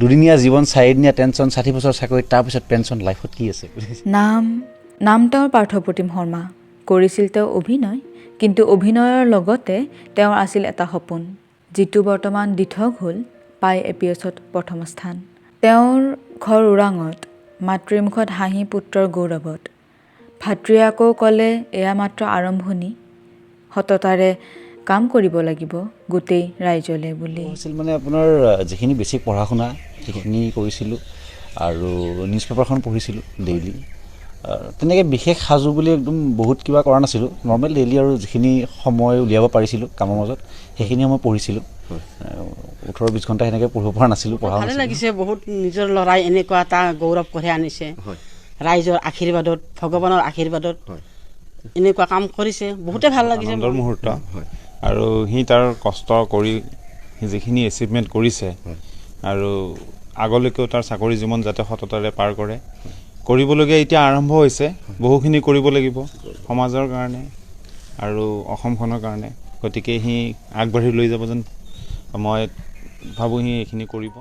দুদিনীয়া জীৱন চাৰিদিনীয়া টেনশ্যন ষাঠি বছৰ চাকৰি তাৰপিছত পেঞ্চন লাইফত কি আছে? নাম নাম তেওঁৰ পাৰ্থপ্ৰতিম শৰ্মা। কৰিছিল তেওঁ অভিনয় কিন্তু অভিনয়ৰ লগতে তেওঁৰ আছিল এটা সপোন যিটো বৰ্তমান দিঠক হ'ল পাই এ পি এছত প্ৰথম স্থান। তেওঁৰ ঘৰ ওৰাঙত মাতৃমুখত হাঁহি পুত্ৰৰ গৌৰৱত। ভাতৃয়ে আকৌ ক'লে এয়া মাত্ৰ আৰম্ভণি। সততাৰে কাম কৰিব লাগিব গোটেই ৰাইজলে বুলি। হৈছিল মানে আপোনাৰ যিখিনি বেছিক পঢ়া শুনা সেইখিনি কৰিছিলোঁ আৰু নিউজ পেপাৰখন পঢ়িছিলোঁ ডেইলি। তেনেকৈ বিশেষ সাজু বুলি একদম বহুত কিবা কৰা নাছিলোঁ। নৰ্মেল ডেইলি আৰু যিখিনি সময় উলিয়াব পাৰিছিলোঁ কামৰ মাজত সেইখিনি সময় পঢ়িছিলোঁ। ওঠৰ বিছ ঘণ্টা সেনেকৈ পঢ়িব পৰা নাছিলোঁ পঢ়া ভালে লাগিছে বহুত নিজৰ ল'ৰাই এনেকুৱা এটা গৌৰৱ কঢ়িয়াই আনিছে। ৰাইজৰ আশীৰ্বাদত ভগৱানৰ আশীৰ্বাদত এনেকুৱা কাম কৰিছে বহুতে ভাল লাগিছে মুহূৰ্ত। আৰু সি তাৰ কষ্ট কৰি যিখিনি এচিভমেণ্ট কৰিছে আৰু আগলৈকেও তাৰ চাকৰি জীৱন যাতে সততাৰে পাৰ কৰে কৰিবলগীয়া এতিয়া আৰম্ভ হৈছে বহুখিনি কৰিব লাগিব সমাজৰ কাৰণে আৰু অসমখনৰ কাৰণে। গতিকে সি আগবাঢ়ি লৈ যাব যেন মই ভাবোঁ সি এইখিনি কৰিব।